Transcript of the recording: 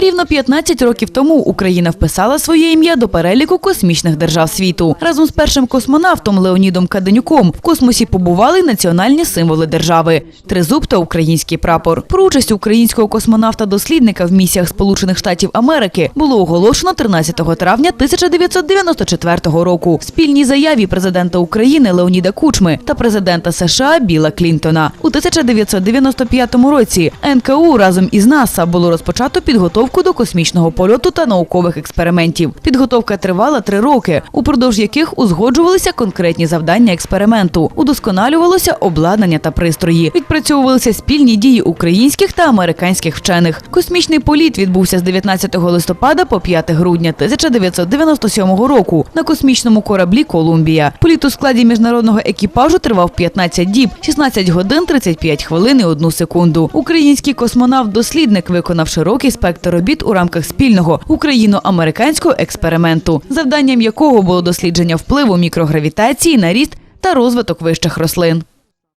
Рівно 15 років тому Україна вписала своє ім'я до переліку космічних держав світу. Разом з першим космонавтом Леонідом Каденюком в космосі побували національні символи держави тризуб та український прапор. Про участь українського космонавта-дослідника в місіях Сполучених Штатів Америки було оголошено 13 травня 1994 року в спільній заяві президента України Леоніда Кучми та президента США Біла Клінтона. У 1995 році НКУ разом із НАСА було розпочато підготовку до космічного польоту та наукових експериментів. Підготовка тривала три роки, упродовж яких узгоджувалися конкретні завдання експерименту, удосконалювалося обладнання та пристрої, відпрацьовувалися спільні дії українських та американських вчених. Космічний політ відбувся з 19 листопада по 5 грудня 1997 року на космічному кораблі Колумбія. Політ у складі міжнародного екіпажу тривав 15 діб, 16 годин 35 хвилин і 1 секунду. Український космонавт-дослідник виконав широкий спектр робіт у рамках спільного україно-американського експерименту, завданням якого було дослідження впливу мікрогравітації на ріст та розвиток вищих рослин.